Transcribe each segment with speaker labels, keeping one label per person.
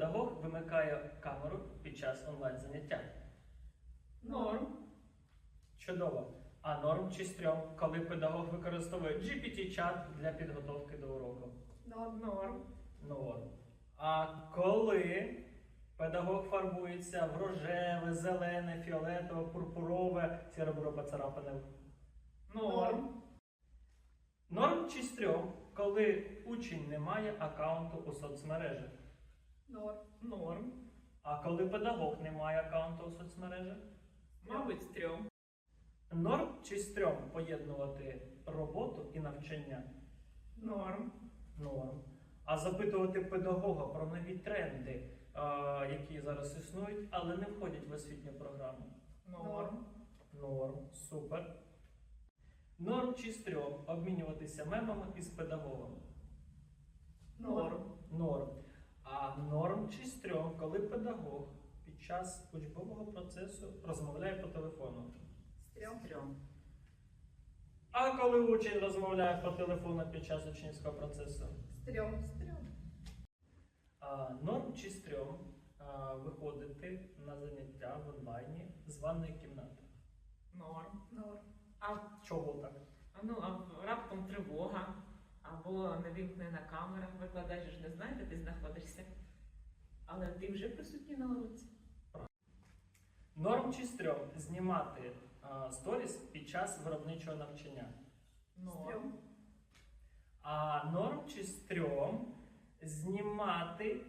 Speaker 1: педагог вимикає камеру під час онлайн-заняття?
Speaker 2: Норм.
Speaker 1: Чудово. А норм чи стрьом, коли педагог використовує GPT-чат для підготовки до уроку?
Speaker 2: Норм. Норм.
Speaker 1: Норм. А коли педагог фарбується в рожеве, зелене, фіолетове, пурпурове, сіробуро поцарапане?
Speaker 2: Норм.
Speaker 1: Норм чи стрьом, коли учень не має аккаунту у соцмережах?
Speaker 2: Норм. Норм.
Speaker 1: А коли педагог не має аккаунту у соцмережах?
Speaker 2: Мабуть, стрьом.
Speaker 1: Норм чи стрьом поєднувати роботу і навчання?
Speaker 2: Норм.
Speaker 1: Норм. А запитувати педагога про нові тренди, а, які зараз існують, але не входять в освітню програму.
Speaker 2: Норм.
Speaker 1: Норм. Супер. Норм чи стрьом обмінюватися мемами із педагогом?
Speaker 2: Норм.
Speaker 1: Норм. А норм чи стрьом, коли педагог під час учбового процесу розмовляє по телефону?
Speaker 2: Стрьом. Стрьом.
Speaker 1: А коли учень розмовляє по телефону під час учнівського процесу?
Speaker 2: Стрьом. Стрьом.
Speaker 1: А, норм чи стрьом а, виходити на заняття в онлайні з ванної кімнати?
Speaker 2: Норм. Норм. А,
Speaker 1: Чого так?
Speaker 2: ну, а раптом тривога або не вимкнена камера, викладач ж не знає, де ти знаходишся. Але ти вже присутній на уроці.
Speaker 1: Норм чи стрьом знімати а, сторіс під час виробничого навчання?
Speaker 2: Норм.
Speaker 1: А норм чи стрьом знімати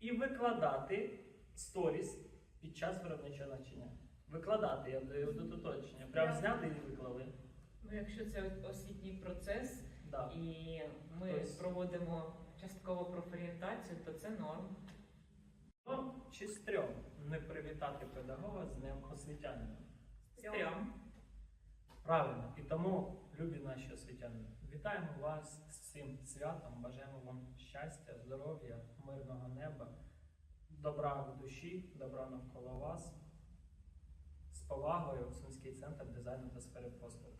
Speaker 1: і викладати сторіс під час виробничого навчання? Викладати, я даю тут уточнення. Прям зняти і виклали.
Speaker 2: Ну, якщо це освітній процес
Speaker 1: Да.
Speaker 2: і ми
Speaker 1: Тобто-
Speaker 2: проводимо частково профорієнтацію, то це норм.
Speaker 1: Норм чи стрьом не привітати педагога з Днем освітянина?
Speaker 2: Стрьом.
Speaker 1: Правильно. І тому, любі наші освітяни, вітаємо вас з цим святом. Бажаємо вам щастя, здоров'я, мирного неба, добра в душі, добра навколо вас. Повагою Сумський центр дизайну та сфери послуг.